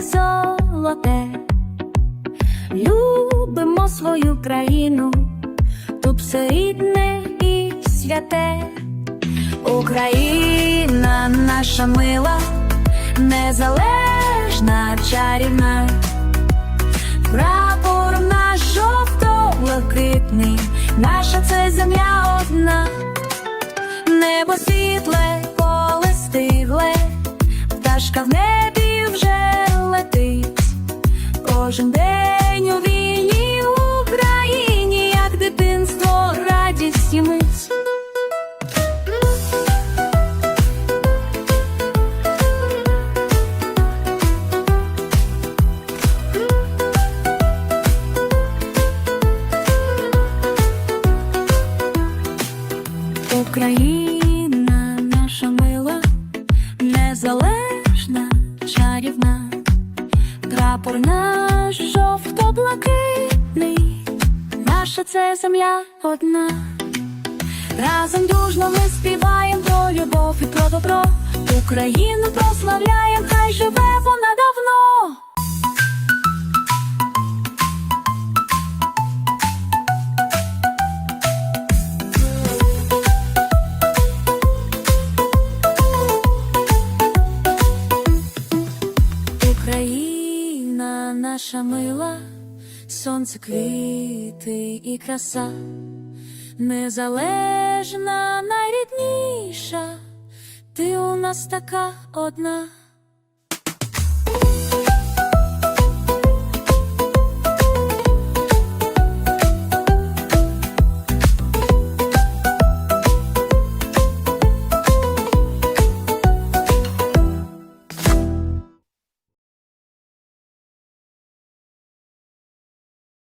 золоте. Любимо свою країну, тут все рідне і святе. Україна наша мила, незалежна, чарівна. Прапор наш жовто-блакитний, наша це земля одна, небо світле, Кожен день у вільній Україні, як дитинство, радість і. Україна наша мила, незалежна, чарівна, прапор наш жовто-блакитний, наша це земля одна. Разом дружно ми співаємо про любов і про добро. Україну прославляєм, хай живе вона давно. Україна наша мила, сонце квіти і краса, незалежна, найрідніша, ти у нас така одна.